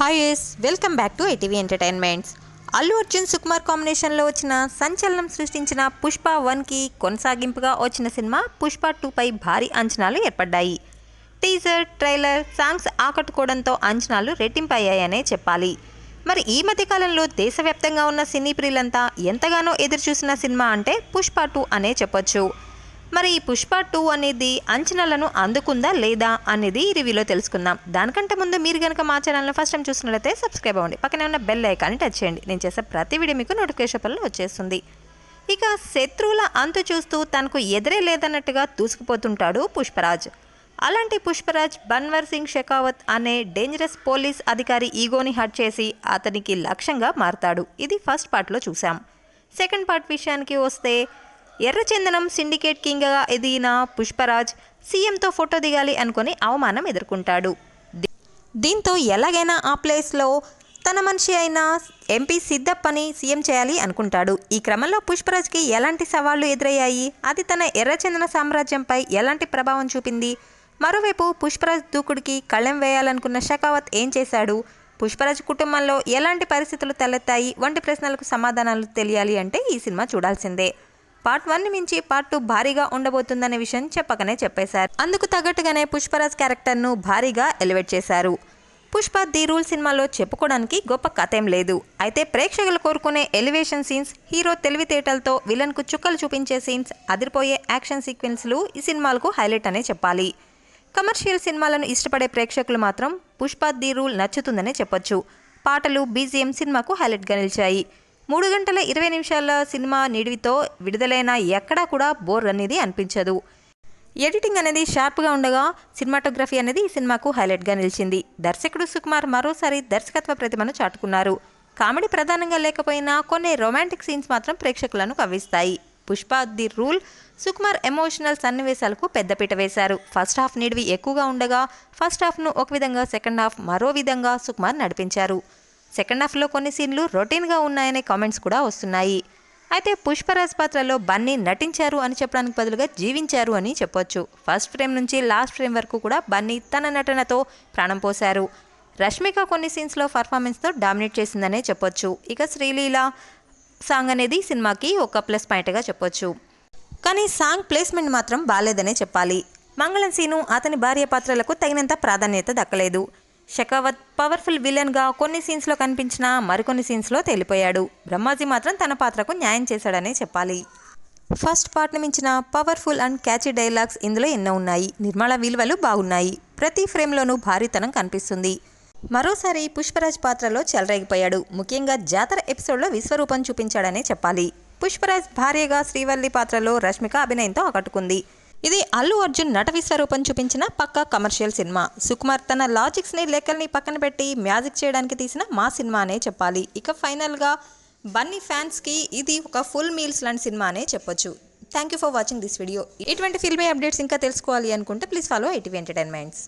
Hi yes welcome back to ITV entertainments Allu Arjun Sukumar కాంబినేషన్లో వచ్చిన సంచలనం సృష్టించిన పుష్ప వన్కి కొనసాగింపుగా వచ్చిన సినిమా పుష్ప టూపై భారీ అంచనాలు ఏర్పడ్డాయి. టీజర్ ట్రైలర్ సాంగ్స్ ఆకట్టుకోవడంతో అంచనాలు రెట్టింపయ్యాయనే చెప్పాలి. మరి ఈ మధ్యకాలంలో దేశవ్యాప్తంగా ఉన్న సినీ ప్రియులంతా ఎంతగానో ఎదురుచూసిన సినిమా అంటే పుష్ప టూ అనే చెప్పొచ్చు. మరి ఈ పుష్ప టూ అనేది అంచనాలను అందుకుందా లేదా అనేది ఈ రివ్యూలో తెలుసుకుందాం. దానికంటే ముందు మీరు కనుక మా ఛానల్ని ఫస్ట్ టైం చూసినట్లయితే సబ్స్క్రైబ్ అవ్వండి. పక్కనే ఉన్న బెల్ ఐకాన్ని టచ్ చేయండి. నేను చేసే ప్రతి వీడియో మీకు నోటిఫికేషన్ పనులు వచ్చేస్తుంది. ఇక శత్రువుల అంతు చూస్తూ తనకు ఎదురే లేదన్నట్టుగా దూసుకుపోతుంటాడు పుష్పరాజ్. అలాంటి పుష్పరాజ్ బన్వర్ సింగ్ షెకావత్ అనే డేంజరస్ పోలీస్ అధికారి ఈగోని హట్ చేసి అతనికి లక్ష్యంగా మారతాడు. ఇది ఫస్ట్ పార్ట్లో చూసాం సెకండ్ పార్ట్ విషయానికి వస్తే ఎర్రచందనం సిండికేట్ కింగ్గా ఎదిగిన పుష్పరాజ్ సీఎంతో ఫోటో దిగాలి అనుకుని అవమానం ఎదుర్కొంటాడు. దీంతో ఎలాగైనా ఆ ప్లేస్లో తన మనిషి అయిన ఎంపీ సిద్ధప్పని సీఎం చేయాలి అనుకుంటాడు. ఈ క్రమంలో పుష్పరాజ్కి ఎలాంటి సవాళ్ళు ఎదురయ్యాయి? అది తన ఎర్రచందన సామ్రాజ్యంపై ఎలాంటి ప్రభావం చూపింది? మరోవైపు పుష్పరాజ్ దూకుడికి కళ్ళెం వేయాలనుకున్న షకావత్ ఏం చేశాడు? పుష్పరాజ్ కుటుంబంలో ఎలాంటి పరిస్థితులు తలెత్తాయి? వంటి ప్రశ్నలకు సమాధానాలు తెలియాలి అంటే ఈ సినిమా చూడాల్సిందే. పార్ట్ వన్ మించి పార్ట్ టూ భారీగా ఉండబోతుందనే విషయం చెప్పకనే చెప్పేశారు. అందుకు తగ్గట్టుగానే పుష్పరాజ్ క్యారెక్టర్ను భారీగా ఎలివేట్ చేశారు. పుష్ప ది రూల్ సినిమాలో చెప్పుకోవడానికి గొప్ప కథ ఏం లేదు. అయితే ప్రేక్షకులు కోరుకునే ఎలివేషన్ సీన్స్ హీరో తెలివితేటలతో విలన్కు చుక్కలు చూపించే సీన్స్ అదిరిపోయే యాక్షన్ సీక్వెన్స్లు ఈ సినిమాలకు హైలైట్ అనే చెప్పాలి. కమర్షియల్ సినిమాలను ఇష్టపడే ప్రేక్షకులు మాత్రం పుష్ప ది రూల్ నచ్చుతుందనే చెప్పొచ్చు. పాటలు బీజిఎం సినిమాకు హైలైట్గా నిలిచాయి. మూడు గంటల ఇరవై నిమిషాల సినిమా నిడివితో విడుదలైన ఎక్కడా కూడా బోర్ అనేది అనిపించదు. ఎడిటింగ్ అనేది షార్ప్గా ఉండగా సినిమాటోగ్రఫీ అనేది ఈ సినిమాకు హైలైట్గా నిలిచింది. దర్శకుడు సుకుమార్ మరోసారి దర్శకత్వ ప్రతిభను చాటుకున్నారు. కామెడీ ప్రధానంగా లేకపోయినా కొన్ని రొమాంటిక్ సీన్స్ మాత్రం ప్రేక్షకులను కవ్విస్తాయి. Pushpa The Rule Sukumar emotional సన్నివేశాలకు పెద్దపీట వేశారు. ఫస్ట్ హాఫ్ నిడివి ఎక్కువగా ఉండగా ఫస్ట్ హాఫ్ను ఒక విధంగా సెకండ్ హాఫ్ మరో విధంగా సుకుమార్ నడిపించారు. సెకండ్ హాఫ్లో కొన్ని సీన్లు రొటీన్గా ఉన్నాయనే కామెంట్స్ కూడా వస్తున్నాయి. అయితే పుష్పరాజ్ పాత్రలో బన్నీ నటించారు అని చెప్పడానికి బదులుగా జీవించారు అని చెప్పొచ్చు. ఫస్ట్ ఫ్రేమ్ నుంచి లాస్ట్ ఫ్రేమ్ వరకు కూడా బన్నీ తన నటనతో ప్రాణం పోశారు. రష్మిక కొన్ని సీన్స్లో పర్ఫార్మెన్స్తో డామినేట్ చేసిందనే చెప్పొచ్చు. ఇక శ్రీలీల సాంగ్ అనేది సినిమాకి ఒక ప్లస్ పాయింట్గా చెప్పొచ్చు. కానీ సాంగ్ ప్లేస్మెంట్ మాత్రం బాలేదనే చెప్పాలి. మంగళం సీను అతని భార్య పాత్రలకు తగినంత ప్రాధాన్యత దక్కలేదు. షకావత్ పవర్ఫుల్ విలన్గా కొన్ని సీన్స్లో కనిపించినా మరికొన్ని సీన్స్లో తేలిపోయాడు. బ్రహ్మాజీ మాత్రం తన పాత్రకు న్యాయం చేశాడనే చెప్పాలి. ఫస్ట్ పార్ట్ని మించిన పవర్ఫుల్ అండ్ క్యాచీ డైలాగ్స్ ఇందులో ఎన్నో ఉన్నాయి. నిర్మాణ విలువలు బాగున్నాయి. ప్రతి ఫ్రేమ్లోనూ భారీతనం కనిపిస్తుంది. మరోసారి పుష్పరాజ్ పాత్రలో చెలరేగిపోయాడు. ముఖ్యంగా జాతర ఎపిసోడ్లో విశ్వరూపం చూపించాడనే చెప్పాలి. పుష్పరాజ్ భార్యగా శ్రీవల్లి పాత్రలో రష్మిక అభినయంతో ఆకట్టుకుంది. ఇది అల్లు అర్జున్ నట విశ్వరూపం చూపించిన పక్కా కమర్షియల్ సినిమా. సుకుమార్ తన లాజిక్స్ని లెక్కల్ని పక్కన పెట్టి మ్యాజిక్ చేయడానికి తీసిన మా సినిమా అనే చెప్పాలి. ఇక ఫైనల్గా బన్నీ ఫ్యాన్స్కి ఇది ఒక ఫుల్ మీల్స్ లాంటి సినిమా అనే చెప్పొచ్చు. Thank you for watching this video ఇటువంటి ఫిల్మీ అప్డేట్స్ ఇంకా తెలుసుకోవాలి అనుకుంటే ప్లీజ్ ఫాలో ఐటీవీ ఎంటర్టైన్మెంట్స్